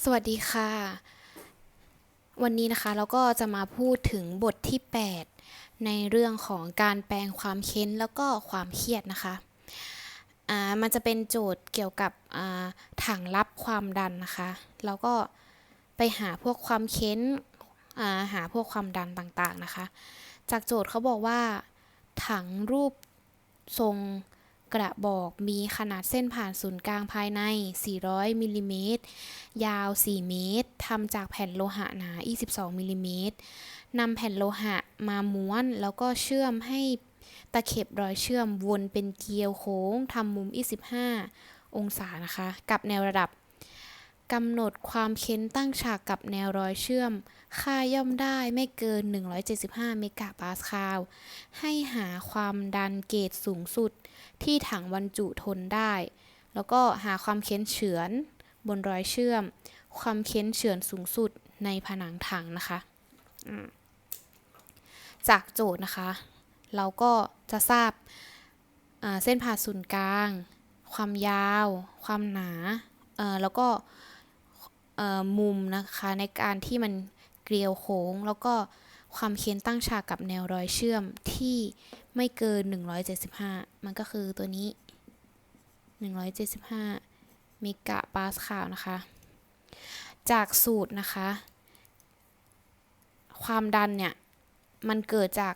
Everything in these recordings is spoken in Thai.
สวัสดีค่ะ วันนี้นะคะเราก็จะมาพูดถึงบทที่ 8 ในเรื่องของการแปลงความเค้นแล้วก็ความเครียดนะคะอ่ามันจะเป็นโจทย์เกี่ยวกับอ่าถังรับความดันนะคะ แล้วก็ไปหาพวกความเค้นอ่าหาพวกความดันต่างๆนะคะ จากโจทย์เขาบอกว่า ถังรูปทรง กระบอกมีขนาดเส้นผ่านศูนย์กลางภายใน 400 มิลลิเมตร ยาว 4 เมตร ทำจากแผ่นโลหะหนา 22 มิลลิเมตรนำแผ่นโลหะมาม้วน แล้วก็เชื่อมให้ตะเข็บรอยเชื่อมวนเป็นเกลียวโค้งทำมุม 25 องศานะคะ กับแนวระดับ กำหนดความเค้นตั้งฉากกับแนวรอยเชื่อม ค่าย่อมได้ไม่เกิน 175 เมกะปาสคาล ให้หาความดันเกจสูงสุด ที่ถังบรรจุทนได้ แล้วก็หาความเค้นเฉือน บนรอยเชื่อม ความเค้นเฉือนสูงสุดในผนังถังนะคะ จากโจทย์นะคะ เราก็จะทราบเส้นผ่าศูนย์กลาง ความยาว ความหนาแล้วก็ มุมนะคะในการที่มันเกลียวโค้ง แล้วก็ความเค้นตั้งฉากกับแนวรอยเชื่อมที่ไม่เกิน 175 มันก็คือตัวนี้ 175เมกะปาสคาลนะคะ จากสูตรนะคะ ความดันเนี่ย มันเกิดจาก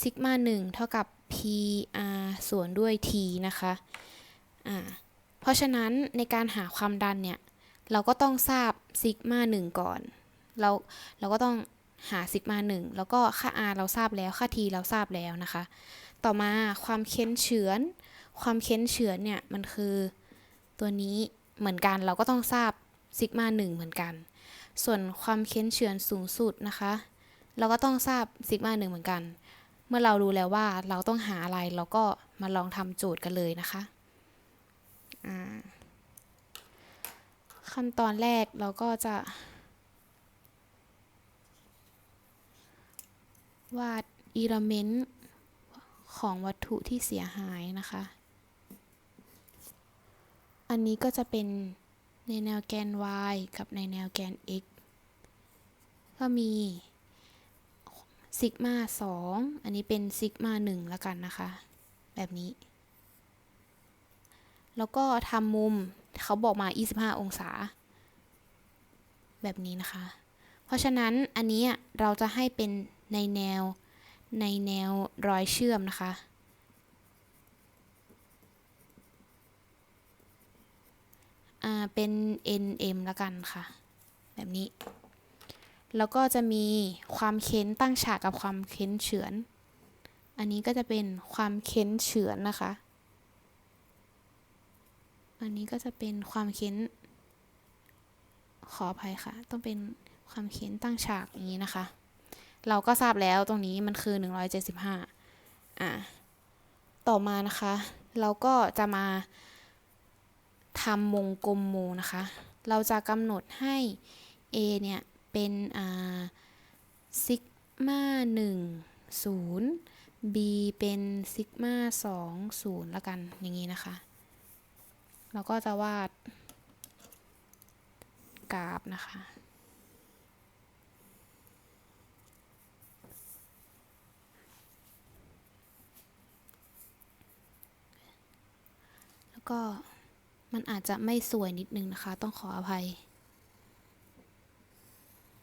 ซิกมา1เท่ากับ PR ส่วนด้วย T นะคะ อ่า เพราะฉะนั้นในการหาความดันเนี่ย เราก็ต้องทราบซิกมา1ก่อน เราเราก็ต้องหาซิกมา1แล้วก็ค่า R เราทราบแล้ว ค่า T เราทราบแล้วนะคะ ต่อมาความเค้นเฉือน ความเค้นเฉือนเนี่ยมันคือตัวนี้เหมือนกันเราก็ต้องทราบซิกมา1เหมือนกัน ส่วนความเค้นเฉือนสูงสุดนะคะ เราก็ต้องทราบซิกมา1เหมือนกัน เมื่อเรารู้แล้วว่าเราต้องหาอะไรเราก็มาลองทำโจทย์กันเลยนะคะ อ่า ขั้นตอนแรกเราก็จะ วาดอิเลเมนต์ของวัตถุที่เสียหายนะคะ อันนี้ก็จะเป็นในแนวแกน y กับในแนวแกน x ก็มีซิกมา2อันนี้เป็นซิกมา1แล้วกันนะคะ แบบนี้ แล้วก็ทำมุม เขาบอกมา 25 องศา แบบนี้นะคะ เพราะฉะนั้นอันนี้เราจะให้เป็นในแนวในแนวรอยเชื่อมนะคะ อ่า เป็น NM ละกันค่ะ แบบนี้ แล้วก็จะมีความเค้นตั้งฉากกับความเค้นเฉือน อันนี้ก็จะเป็นความเค้นเฉือนนะคะ อันนี้ก็จะเป็นความเค้น ขออภัยค่ะ ต้องเป็นความเค้นตั้งฉากอย่างนี้นะคะ เราก็ทราบแล้วตรงนี้มันคือ 175 อะต่อมานะคะ เราก็จะมาทำวงกลมหมู่นะคะ เราจะกำหนดให้ A เนี่ย เป็นอ่าซิกมา1 0 B เป็นซิกมา2 0ละกันอย่างนี้นะคะ เราก็จะวาดกราฟนะคะ แล้วก็มันอาจจะไม่สวยนิดนึงนะคะ ต้องขออภัย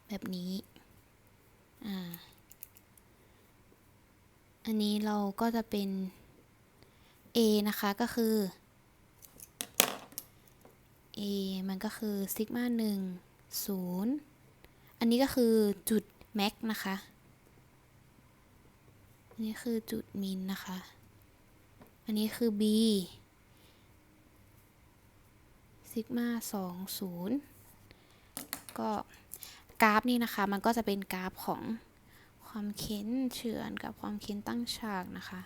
แบบนี้ อ่า อันนี้เราก็จะเป็น A นะคะก็คือ A มันก็คือซิกมา1 0อันนี้ก็คือจุดแม็กนะคะอันนี้คือจุดมินนะคะ อันนี้คือ B ซิกมา2 0ก็กราฟนี่นะคะ มันก็จะเป็นกราฟของความเค้นเฉือนกับความเค้นตั้งฉากนะคะ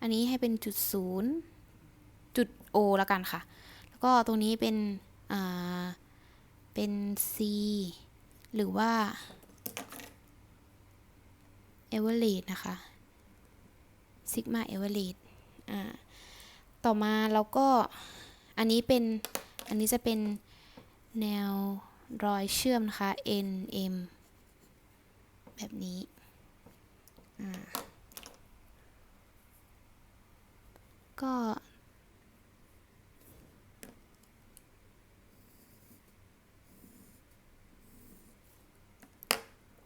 อันนี้ให้เป็นจุดศูนย์จุด O แล้วกันค่ะ ก็ตรงนี้เป็นอ่าเป็น C หรือว่า average นะคะ sigma average อ่า ต่อมาเราก็ อันนี้เป็น อันนี้จะเป็นแนวรอยเชื่อมนะคะ N M แบบนี้ อ่า ก็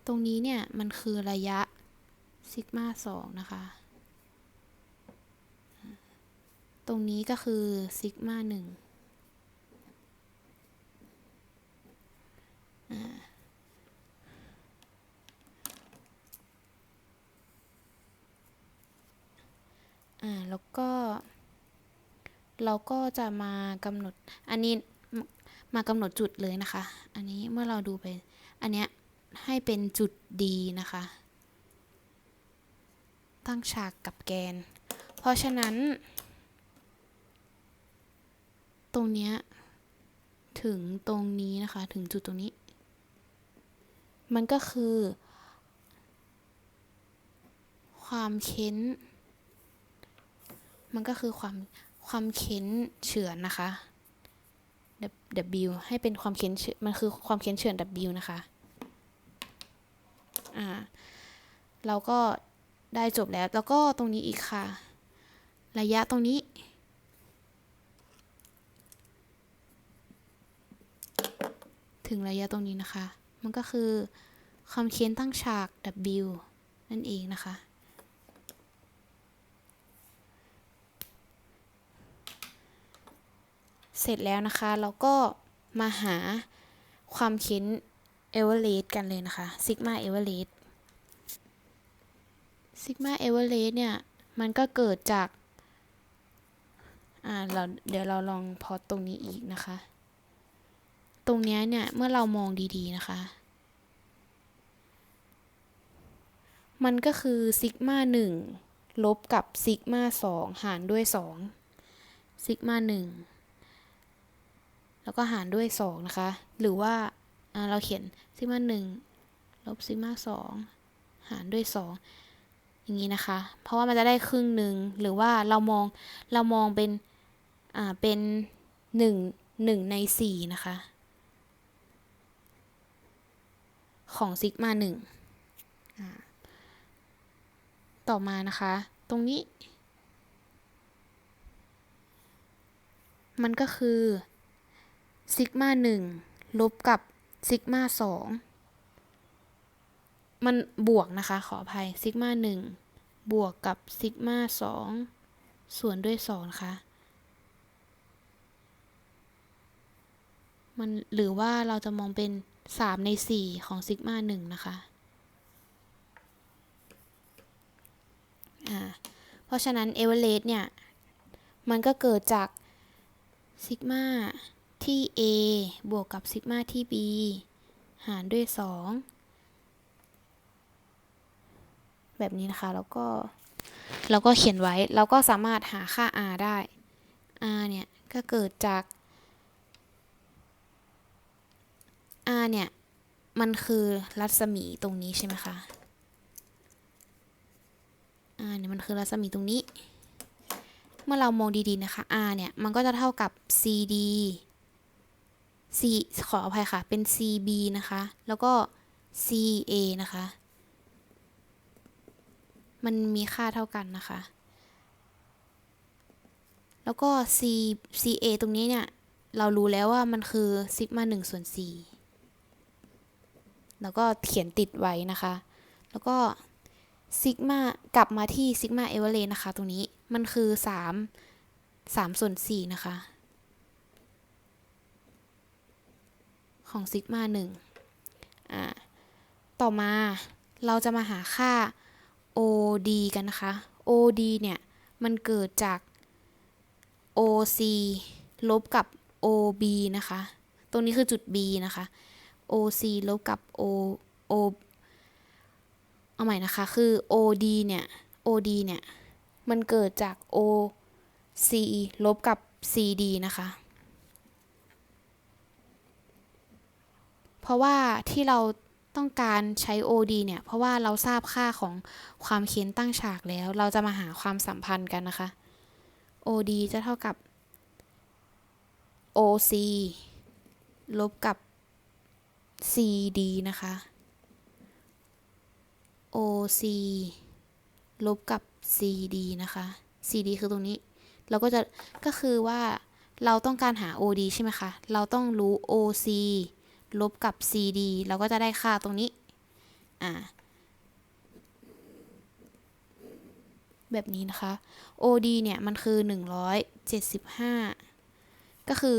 ตรงนี้เนี่ย มันคือระยะซิกมาสองนะคะ ตรงนี้ก็คือซิกมาหนึ่งอ่า แล้วก็ เราก็จะมากำหนด อันนี้มมากำหนดจุดเลยนะคะ อันนี้เมื่อเราดูไป อันเนี้ย ให้เป็นจุด D นะคะ ตั้งฉากกับแกน เพราะฉะนั้น ตรงเนี้ยถึงตรงนี้นะคะ ถึงจุดตรงนี้ มันก็คือ ความเค้น มันก็คือความความเค้นเฉือนนะคะ W ให้เป็นความเค้นเฉือนมันคือความเค้นเฉือน W นะคะ อ่าเราก็ได้จบแล้ว แล้วก็ตรงนี้อีกค่ะ ระยะตรงนี้ ถึงระยะตรงนี้นะคะ มันก็คือความเค้นตั้งฉาก W นั่นเองนะคะ เสร็จแล้วนะคะ เราก็มาหาความเค้น เอเวอเรสต์กันเลยนะคะซิกมาเอเวอเรสต์ซิกมาเอเวอเรสต์เนี่ย มันก็เกิดจาก อ่าเราเดี๋ยวเราลองพอตรงนี้อีกนะคะ ตรงเนี้ยเนี่ย เมื่อเรามองดีๆนะคะ มันก็คือซิกมาหนึ่งลบกับซิกมาสองหารด้วยสองซิกมาหนึ่งแล้วก็หารด้วยสองนะคะ หรือว่า เราเขียนซิกมาหนึ่งลบซิกมาสองหารด้วยสองอย่างนี้นะคะ เพราะว่ามันจะได้ครึ่งหนึ่งหรือว่าเรามองเรามองเป็นอ่าเป็นหนึ่งหนึ่งในสี่นะคะ ของซิกมาหนึ่งต่อมานะคะ ตรงนี้ มันก็คือซิกมาหนึ่งลบกับ ซิกมาสองมันบวกนะคะขออภัยซิกมาหนึ่งบวกกับซิกมาสองส่วนด้วยสองนะคะมันหรือว่าเราจะมองเป็นสามในสี่ของซิกมาหนึ่งนะคะ อ่า เพราะฉะนั้นเอเวอเรสต์เนี่ย มันก็เกิดจากซิกมา ที่ A บวกกับซิกมาที่ B หารด้วย 2 แบบนี้นะคะ แล้วก็ เราก็เขียนไว้ เราก็สามารถหาค่า r ได้ r เนี่ย ก็เกิดจาก r เนี่ย มันคือรัศมีตรงนี้ใช่ไหมคะ r เนี่ย มันคือรัศมีตรงนี้ เมื่อเรามองดีๆนะคะ r เนี่ย มันก็จะเท่ากับ cd C ขออภัยค่ะ เป็น CB นะคะ แล้วก็ CA นะคะ มันมีค่าเท่ากันนะคะ แล้วก็ C CA ตรงนี้เนี่ย เรารู้แล้วว่ามันคือซิกมา1ส่วน4แล้วก็เขียนติดไว้นะคะ แล้วก็ซิกมากลับมาที่ซิกมาเอเวอเรนะคะ ตรงนี้ มันคือ3 3ส่วน4นะคะ ของซิกมาหนึ่งอ่าต่อมาเราจะมาหาค่า OD กันนะคะ OD เนี่ย มันเกิดจาก OC ลบกับ OB นะคะ ตรงนี้คือจุด B นะคะ OC ลบกับ O O เอาใหม่นะคะ คือ OD เนี่ย OD เนี่ย มันเกิดจาก OC ลบกับ CD นะคะ เพราะว่าที่เราต้องการใช้ OD เนี่ย เพราะว่าเราทราบค่าของความเค้นตั้งฉากแล้ว เราจะมาหาความสัมพันธ์กันนะคะ OD จะเท่ากับ OC ลบกับ CD นะคะ OC ลบกับ CD นะคะ CD คือตรงนี้ เราก็จะ ก็คือว่าเราต้องการหา OD ใช่ไหมคะ เราต้องรู้ OC ลบกับ CD เราก็จะได้ค่าตรงนี้ อ่า แบบนี้นะคะ OD เนี่ยมันคือ 175 ก็คือ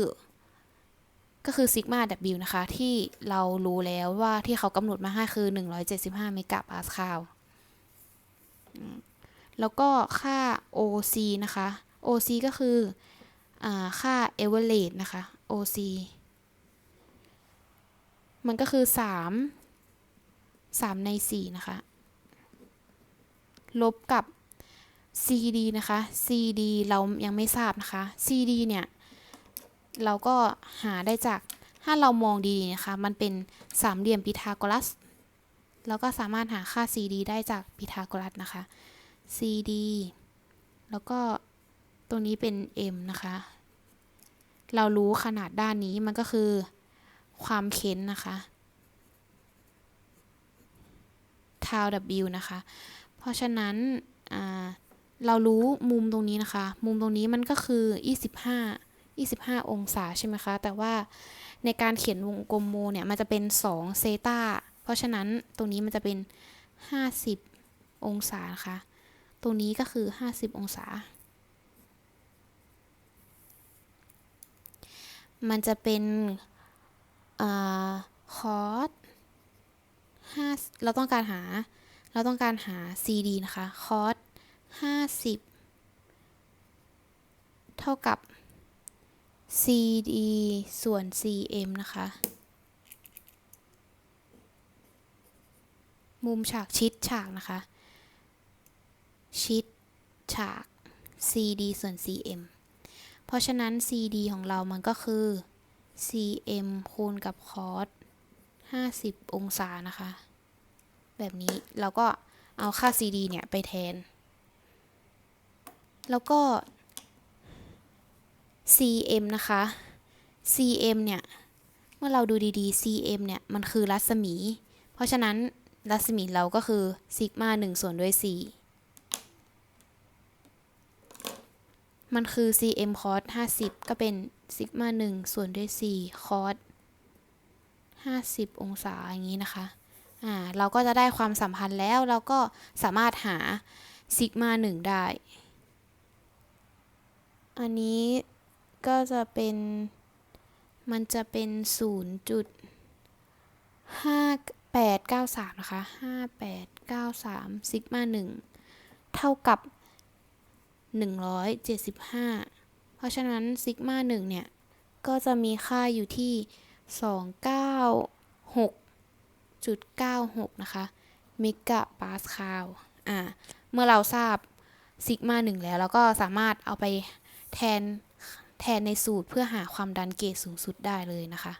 ก็คือซิกมา W นะคะ ที่เรารู้แล้วว่าที่เขากำหนดมาให้คือ 175เมกะปาสคาลแล้วก็ค่า OC นะคะ OC ก็คืออค่า average นะคะ OC มันก็คือ 3 3 ใน 4 นะคะ ลบกับ CD นะคะ CD เรายังไม่ทราบนะคะ CD เนี่ย เราก็หาได้จากถ้าเรามองดีๆนะคะ มันเป็นสามเหลี่ยมพีทาโกรัสเราก็สามารถหาค่า CD ได้จากพีทาโกรัสนะคะ CD แล้วก็ตรงนี้เป็น M นะคะ เรารู้ขนาดด้านนี้มันก็คือ ความเค้นนะคะทาว W นะคะ เพราะฉะนั้นเรารู้มุมตรงนี้นะคะ มุมตรงนี้มันก็คือ 25 25 องศาใช่ไหมคะ แต่ว่าในการเขียนวงกลมโมเนี่ย มันจะเป็น 2 เซตาเพราะฉะนั้นตรงนี้มันจะเป็น 50 องศานะคะ ตรงนี้ก็คือ 50 องศา มันจะเป็น คอส5เราต้องการหา เราต้องการหา CD นะคะ คอส50เท่ากับ CD ส่วน CM นะคะ มุมฉากชิดฉากนะคะ ชิดฉาก CD ส่วน CM เพราะฉะนั้น CD ของเรามันก็คือ CM คูณกับคอส50 องศานะคะ แบบนี้เราก็เอาค่า CD เนี่ย ไปแทน แล้วก็ CM นะคะ CM เนี่ย เมื่อเราดูดีๆ CM เนี่ย มันคือรัศมี เพราะฉะนั้นรัศมีเราก็คือซิกมา1ส่วนด้วย 4 มันคือ cm cos 50 ก็เป็น ซิกมา1ส่วนด้วย4 cos 50 องศาอย่างนี้นะคะอ่าเราก็จะได้ความสัมพันธ์แล้วเราก็สามารถหาซิกมา1ได้ อันนี้ก็จะเป็น มันจะเป็น 0.5893 นะคะ 5893 ซิกมา1เท่ากับ 175 เพราะฉะนั้นซิกมา1เนี่ย ก็จะมีค่าอยู่ที่ 296.96 นะคะเมกะปาสคาลอ่า เมื่อเราทราบซิกมา1แล้ว เราก็สามารถเอาไปแทนแทนในสูตรเพื่อหาความดันเกจสูงสุดได้เลยนะคะ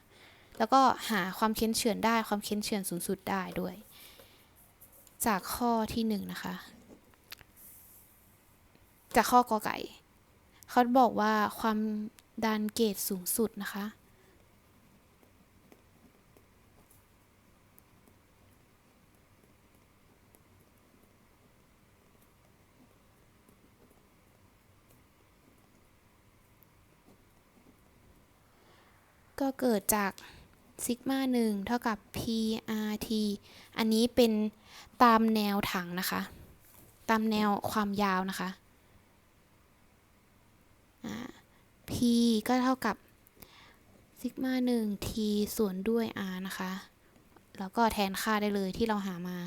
แล้วก็หาความเค้นเฉือนได้ความเค้นเฉือนสูงสุดได้ด้วย จากข้อที่1นนะคะ จากข้อกอไก่ เขาบอกว่าความดันเกจสูงสุดนะคะ ก็เกิดจากซิกมา1เท่ากับ PRT อันนี้เป็นตามแนวถังนะคะ ตามแนวความยาวนะคะ P ก็เท่ากับซิกมา1 T ส่วนด้วย R นะคะ แล้วก็แทนค่าได้เลยที่เราหามา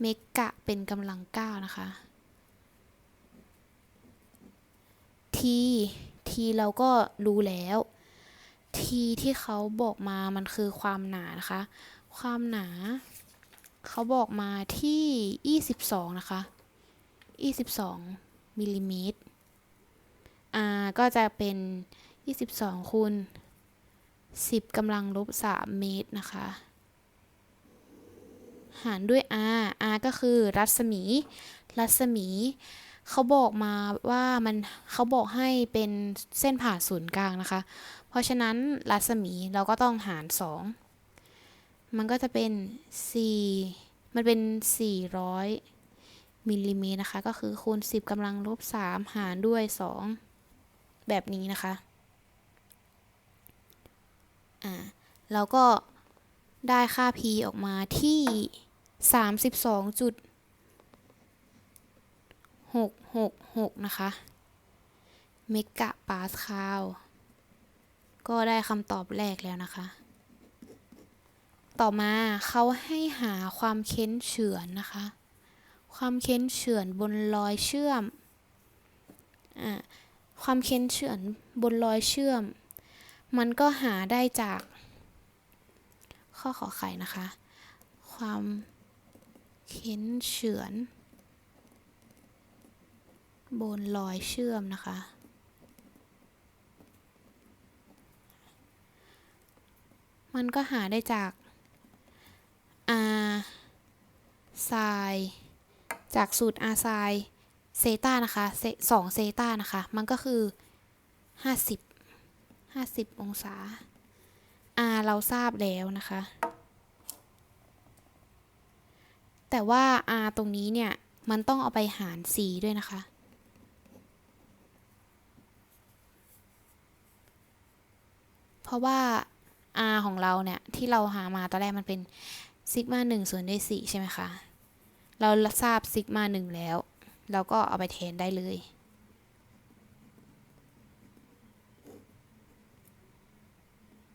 เมกะเป็นกำลัง 9 นะคะ T T เราก็รู้แล้ว T ที่เขาบอกมามันคือความหนานะคะ ความหนาเขาบอกมาที่ 22 นะคะ 22มิลลิเมตร R ก็จะเป็น 22คูณ10กำลังลบ3เมตรนะคะ หารด้วย R R ก็คือรัศมี รัศมี เขาบอกมาว่ามันเขาบอกให้เป็นเส้นผ่าศูนย์กลางนะคะ เพราะฉะนั้นรัศมีเราก็ต้องหาร 2 มันก็จะเป็น 4 มันเป็น 400มิลลิเมตรนะคะ ก็คือคูณ 10กำลังลบ3หารด้วย 2 แบบนี้นะคะอ่าเราก็ได้ค่า p ออกมาที่ 32.666 นะคะ เมกะปาสคาลก็ได้คำตอบแรกแล้วนะคะ ต่อมาเขาให้หาความเค้นเฉือนนะคะ ความเค้นเฉือนบนรอยเชื่อม อ่า ความเค้นเฉือนบนรอยเชื่อม มันก็หาได้จาก ข้อขอไข่นะคะ ความเค้นเฉือน บนรอยเชื่อมนะคะ มันก็หาได้จาก r ไซจากสูตร r ไซ เซตานะคะสองเซตานะคะ มันก็คือ 50 50 องศา r เราทราบแล้วนะคะ แต่ว่า r ตรงนี้เนี่ย มันต้องเอาไปหาร4ด้วยนะคะ เพราะว่า r ของเราเนี่ย ที่เราหามาตอนแรกมันเป็นซิกมา1ส่วนด้วย4ใช่ไหมคะ เราทราบซิกมา1แล้ว เราก็เอาไปแทนได้เลย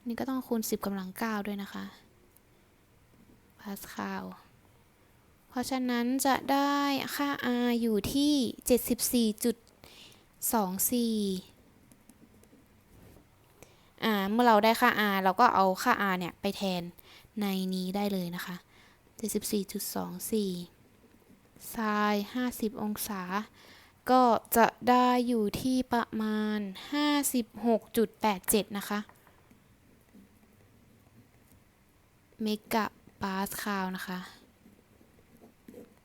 นี่ก็ต้องคูณ 10กำลัง 9 ด้วยนะคะ พาสคาล เพราะฉะนั้นจะได้ค่า r อยู่ที่ 74.24อ่า เมื่อเราได้ค่า r เราก็เอาค่า r เนี่ย ไปแทนในนี้ได้เลยนะคะ 74.24 ไซน์50 องศา ก็จะได้อยู่ที่ประมาณ 56.87 นะคะ เมกะปาสคาลนะคะ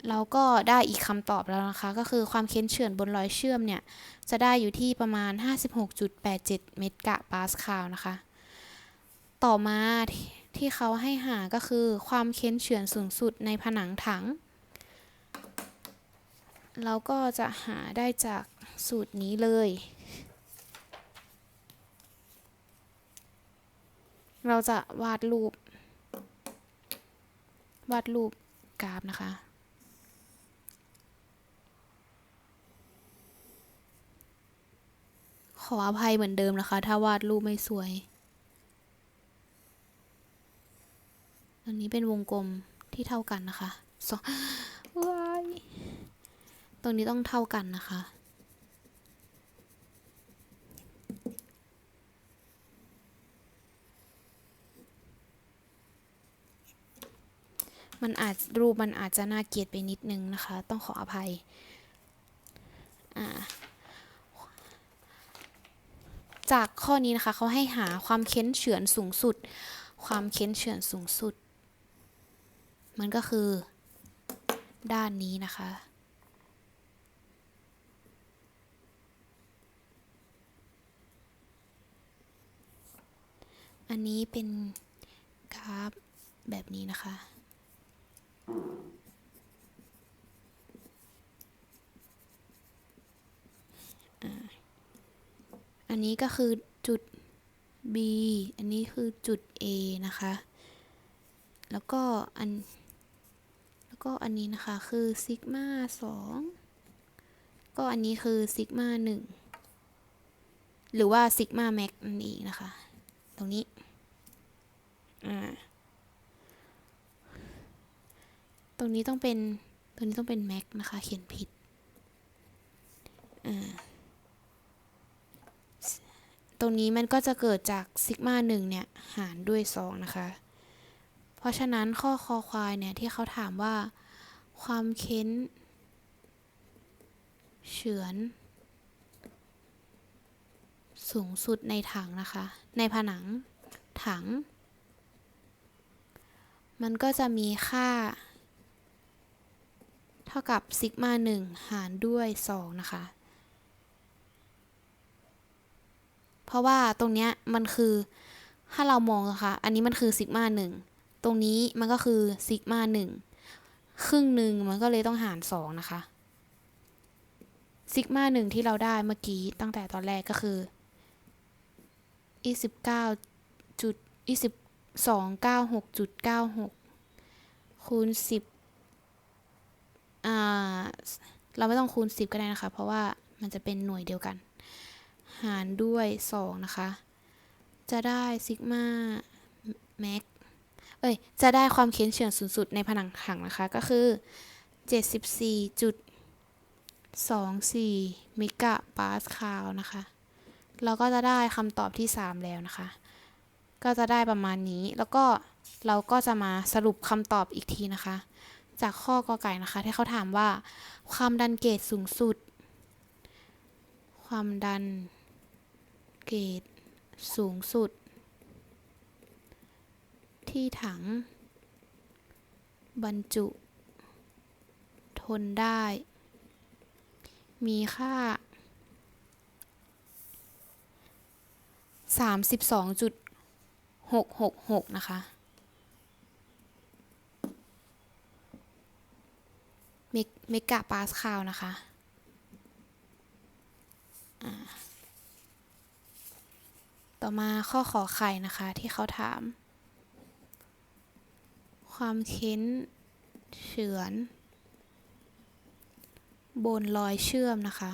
เราก็ได้อีกคำตอบแล้วนะคะ ก็คือความเค้นเฉือนบนรอยเชื่อมเนี่ย จะได้อยู่ที่ประมาณ 56.87 เมกะปาสคาลนะคะ ต่อมาที่เขาให้หาก็คือความเค้นเฉือนสูงสุดในผนังถัง เราก็จะหาได้จากสูตรนี้เลย เราจะวาดรูป วาดรูปกราฟนะคะ ขออภัยเหมือนเดิมนะคะ ถ้าวาดรูปไม่สวย อันนี้เป็นวงกลมที่เท่ากันนะคะสอง ตรงนี้ต้องเท่ากันนะคะ มันอาจรูปมันอาจจะน่าเกลียดไปนิดนึงนะคะ ต้องขออภัย อ่าจากข้อนี้นะคะเขาให้หาความเค้นเฉือนสูงสุด ความเค้นเฉือนสูงสุด มันก็คือ ด้านนี้นะคะ อันนี้เป็นกราฟแบบนี้นะคะ อันนี้ก็คือจุด B อันนี้คือจุด A นะคะ แล้วก็อัน แล้วก็อันนี้นะคะคือซิกมา2ก็อันนี้คือซิกมา1หรือว่าซิกมาแม็กนั่นเองนะคะ ตรงนี้ อ่า ตรงนี้ต้องเป็น ตรงนี้ต้องเป็นแม็กนะคะ เขียนผิด อ่า ตรงนี้มันก็จะเกิดจากซิกมาหนึ่งเนี่ย หารด้วย2นะคะ เพราะฉะนั้นข้อคอควายเนี่ย ที่เขาถามว่า ความเค้น เฉือนสูงสุดในถังนะคะ ในผนังถัง มันก็จะมีค่า เท่ากับซิกมา1หารด้วย 2 นะคะ เพราะว่าตรงเนี้ยมันคือถ้าเรามองนะคะอันนี้มันคือซิกมาหนึ่งตรงนี้มันก็คือซิกมาหนึ่งครึ่งหนึ่งมันก็เลยต้องหารสองนะคะซิกมาหนึ่งที่เราได้เมื่อกี้ตั้งแต่ตอนแรกก็คือยี่สิบเก้าจุด ยี่สิบสองเก้าหกจุดเก้าหกคูณสิบอ่าเราไม่ต้องคูณสิบก็ได้นะคะ เพราะว่ามันจะเป็นหน่วยเดียวกัน หารด้วยสองนะคะ จะได้ซิกมาแม็กเอ้ย จะได้ความเค้นเฉื่อยสูงสุดในผนังถังนะคะ ก็คือ 74.24 เมกะปาสคาลนะคะ เราก็จะได้คำตอบที่ 3 แล้วนะคะ ก็จะได้ประมาณนี้ แล้วก็เราก็จะมาสรุปคำตอบอีกทีนะคะ จากข้อกอไก่นะคะ ที่เขาถามว่า ความดันเกจสูงสุด ความดันเกจสูงสุด ที่ถัง บรรจุ ทนได้ มีค่า 32.666นะคะ เมกกะปาสคาลนะคะต่อมาข้อขอไข่นะคะที่เขาถาม ความเค้นเฉือน บนรอยเชื่อมนะคะ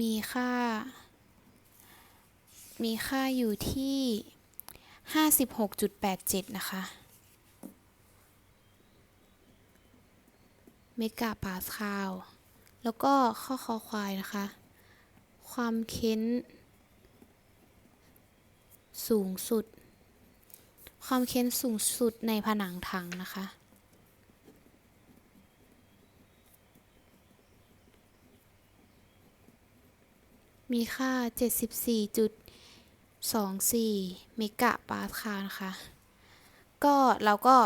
มีค่า มีค่าอยู่ที่ 56.87 นะคะเมกะปาสคาลแล้วก็ข้อคอควายนะคะ ความเค้น สูงสุด ความเค้นสูงสุดในผนังถังนะคะ มีค่า 24เมกะปาสคาลนะคะ ก็เราก็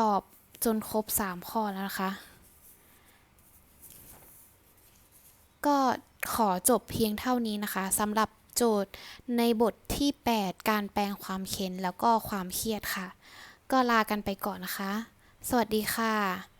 ตอบจนครบ 3 ข้อแล้วนะคะ ก็ขอจบเพียงเท่านี้นะคะสำหรับโจทย์ในบทที่ 8 การแปลงความเค้นแล้วก็ความเครียดค่ะ ก็ลากันไปก่อนนะคะ สวัสดีค่ะ